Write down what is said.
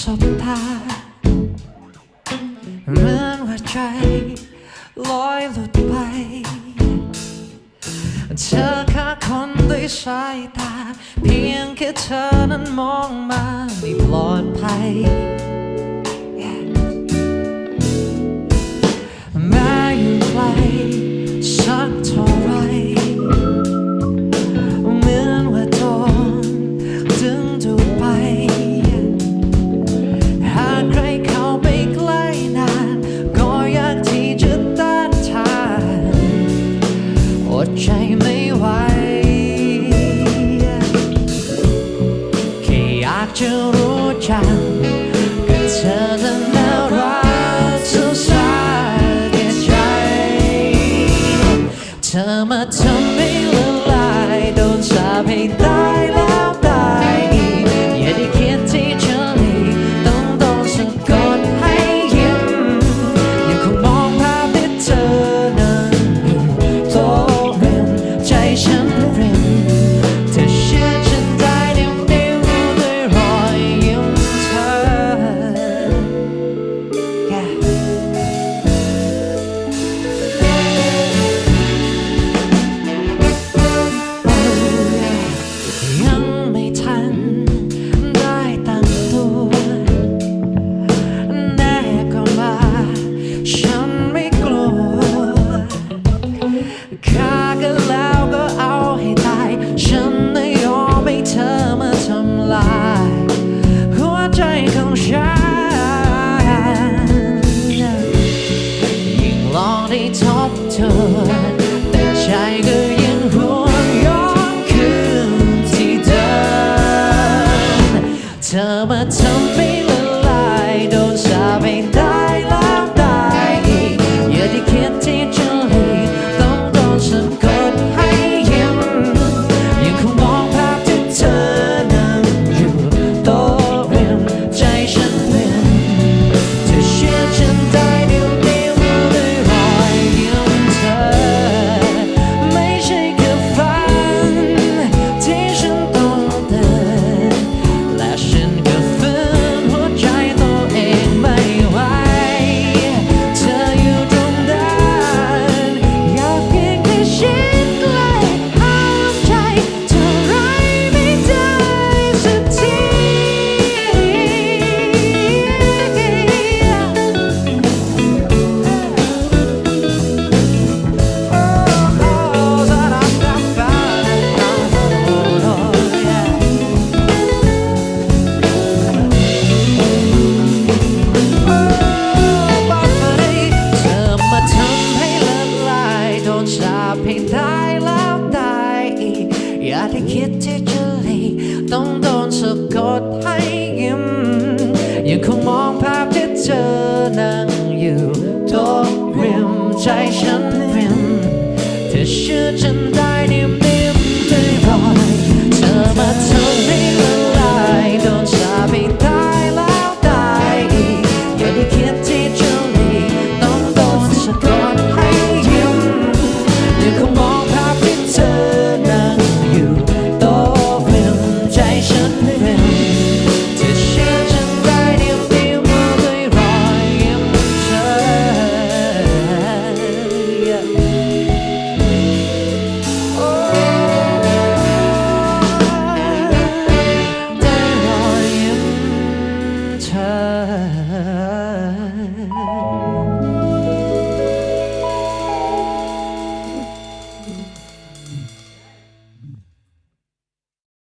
สบตาเหมือนว่าใจลอยหลุดไป เธอแค่คนด้วยสายตา เพียงแค่เธอนั้นมองมาไม่ปลอดภัย จะรู้จักกันเธอนั้นน่ารักสงสาแก่ใจ เธอมาทำให้ละลายโดนสาบให้ตายแล้ว ทบเธอแต่ใจก็ยังห่วงย้อนคืนที่เดิมเธอมาทำเป็น เขมองภาพที่เธอนั่งอยู่โต๊ะริมใจฉันเป็นเธอเชื่อฉัน